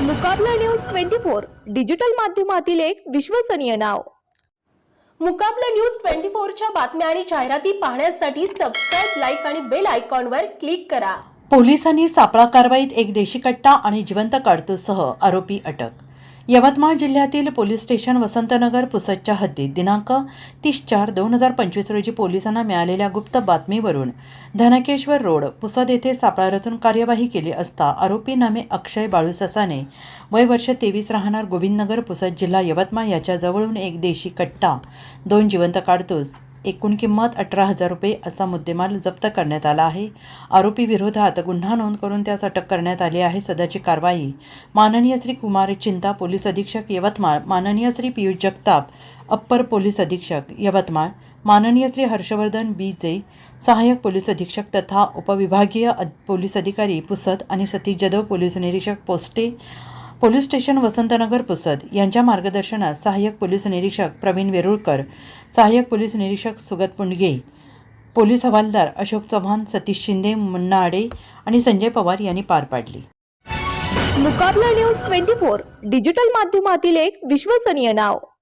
Mukabla news twenty four digital माध्यमातील एक विश्वसनीय नाव. मुकाबला न्यूज ट्वेंटी फोरच्या बातम्या आणि जाहिराती पाहण्यासाठी सबस्क्राईब लाईक आणि बेल आयकॉनवर क्लिक करा. पोलिसांनी सापळा कारवाईत एक देशी कट्टा आणि जिवंत काडतूससह आरोपी अटक. यवतमाळ जिल्ह्यातील पोलीस स्टेशन वसंतनगर पुसदच्या हद्दीत दिनांक तीस चार दोन हजार पंचवीस रोजी पोलिसांना मिळालेल्या गुप्त बातमीवरून धनकेश्वर रोड पुसद येथे सापळा रचून कार्यवाही केली असता आरोपी नामे अक्षय बाळू ससाने वय वर्ष तेवीस राहणार गोविंदनगर पुसद जिल्हा यवतमाळ याच्या जवळून एक देशी कट्टा दोन जिवंत काडतूस एकूण किंमत अठरा हजार रुपये असा मुद्देमाल जप्त करण्यात आला आहे. आरोपी विरोधात गुन्हा नोंद करून त्यास अटक करण्यात आली आहे. सध्याची कारवाई माननीय श्री कुमार चिंता पोलीस अधीक्षक यवतमाळ माननीय श्री पियुष जगताप अप्पर पोलीस अधीक्षक यवतमाळ माननीय श्री हर्षवर्धन बी. जे. सहाय्यक पोलीस अधीक्षक तथा उपविभागीय पोलीस अधिकारी पुसद आणि सतीश जाधव पोलीस निरीक्षक पोस्टे पोलीस स्टेशन वसंतनगर पुसद यांच्या मार्गदर्शनात सहाय्यक पोलीस निरीक्षक प्रवीण वेरुळकर सहाय्यक पोलीस निरीक्षक सुगत पुंडगे पोलीस हवालदार अशोक चव्हाण सतीश शिंदे मुन्ना आडे आणि संजय पवार यांनी पार पाडली. Mukabla news twenty four digital माध्यमातील एक विश्वसनीय नाव.